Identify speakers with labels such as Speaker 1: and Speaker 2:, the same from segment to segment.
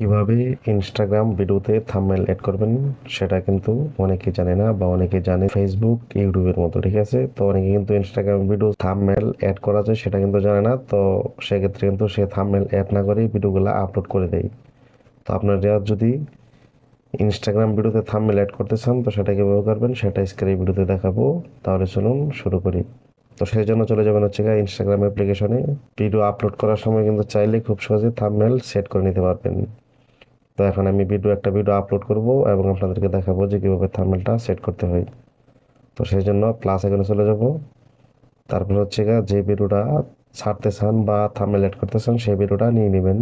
Speaker 1: কীভাবে ইনস্টাগ্রাম ভিডিওতে thumbnail add করবেন, সেটা কিন্তু অনেকেই জানে না বা অনেকে জানে ফেসবুক ইউটিউবের মতো, ঠিক আছে? তো অনেকে কিন্তু ইনস্টাগ্রাম ভিডিও থাম্বনেল এড করা যায়, সেটা কিন্তু জানে না। তো সেক্ষেত্রে কিন্তু সে থাম্বনেল এড না করেই ভিডিওগুলো আপলোড করে দেয়। তো আপনারা যদি ইনস্টাগ্রাম ভিডিওতে থাম্বনেল অ্যাড করতে চান, তো সেটা কীভাবে করবেন, সেটা স্ক্রিন ভিডিওতে দেখাবো। তাহলে চলুন শুরু করি। তো সেই জন্য চলে যাবেন হচ্ছে গিয়ে ইনস্টাগ্রাম অ্যাপ্লিকেশনে ভিডিও আপলোড করার সময় কিন্তু চাইলে খুব সহজে থাম্বনেল সেট করে নিতে পারবেন। তো এখন আমি ভিডিও একটা ভিডিও আপলোড করব এবং আপনাদেরকে দেখাবো যে কীভাবে থার্মেলটা সেট করতে হয়। তো সেই জন্য প্লাস এখানে চলে যাব। তারপর হচ্ছে যে ভিডিওটা ছাড়তে চান বা থার্মেল অ্যাড করতে চান সেই ভিডিওটা নিয়ে নেবেন।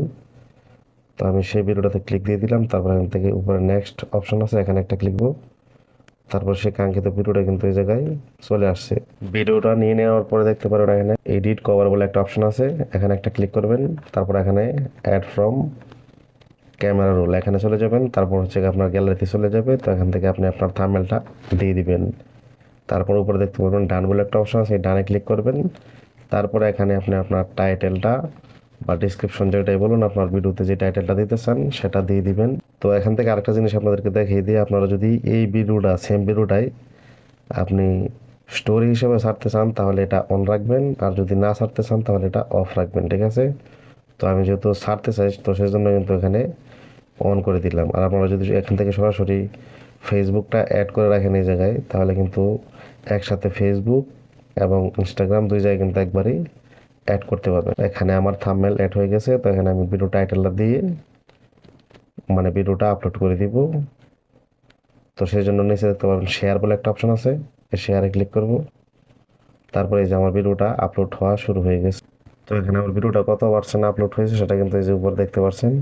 Speaker 1: তো আমি সেই ভিডিওটাতে ক্লিক দিয়ে দিলাম, তারপর এখান থেকে উপরে নেক্সট অপশন আছে, এখানে একটা ক্লিক দেবো। তারপর সেই কাঙ্ক্ষিত ভিডিওটা কিন্তু এই জায়গায় চলে আসছে। ভিডিওটা নিয়ে নেওয়ার পরে দেখতে পারেন এখানে এডিট কভার বলে একটা অপশন আছে, এখানে একটা ক্লিক করবেন, তারপর এখানে অ্যাড ফ্রম ক্যামেরা রোল এখানে চলে যাবেন, তারপর হচ্ছে আপনার গ্যালারিতে চলে যাবে, তো এখান থেকে আপনি আপনার থামেলটা দিয়ে দিবেন। তারপর উপরে দেখতে পারবেন ডান বলে একটা অপশন আছে, ডানে ক্লিক করবেন। তারপরে এখানে আপনি আপনার টাইটেলটা বা ডিসক্রিপশন যেটাই বলুন, আপনার ভিডিওতে যে টাইটেলটা দিতে চান, সেটা দিয়ে দিবেন। তো এখান থেকে আরেকটা জিনিস আপনাদেরকে দেখিয়ে দিয়ে আপনারা যদি এই ভিডিওটা সেম ভিডিওটাই আপনি স্টোরি হিসেবে ছাড়তে চান, তাহলে এটা অন রাখবেন, আর যদি না ছাড়তে চান, তাহলে এটা অফ রাখবেন, ঠিক আছে? তো আমি যেহেতু ছাড়তে চাই, তো সেই জন্য কিন্তু এখানে অন করে দিলাম। আর আপনারা যদি এখান থেকে সরাসরি ফেসবুকটা অ্যাড করে রাখেন এই জায়গায়, তাহলে কিন্তু একসাথে ফেসবুক এবং ইনস্টাগ্রাম দুই জায়গায় কিন্তু একবারই অ্যাড করতে পারবেন। এখানে আমার থাম্বনেল অ্যাড হয়ে গেছে, তো এখানে আমি ভিডিও টাইটেলটা দিয়ে মানে ভিডিওটা আপলোড করে দিব। তো সেই জন্য নিচে দেখতে পারবেন শেয়ার বলে একটা অপশন আছে শেয়ারে ক্লিক করব। তারপরে এই যে আমার ভিডিওটা আপলোড হওয়া শুরু হয়ে গেছে। তো এখানে আমার ভিডিওটা কত পার্সেন্ট আপলোড হয়েছে সেটা কিন্তু এই যে উপর দেখতে পাচ্ছেন।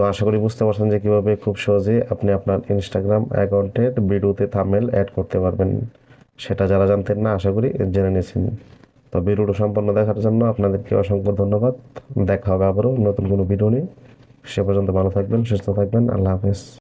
Speaker 1: তো আশা করি বুঝতে পারছেন যে কীভাবে খুব সহজেই আপনি আপনার ইনস্টাগ্রাম অ্যাকাউন্টের ভিডিওতে থামেল অ্যাড করতে পারবেন। সেটা যারা জানতেন না, আশা করি জেনে নিয়েছেন। তো ভিডিওটা সম্পন্ন দেখার জন্য আপনাদেরকে অসংখ্য ধন্যবাদ। দেখা হবে আবারও নতুন কোনো ভিডিও নিয়ে। সে পর্যন্ত ভালো থাকবেন, সুস্থ থাকবেন। আল্লাহ হাফেজ।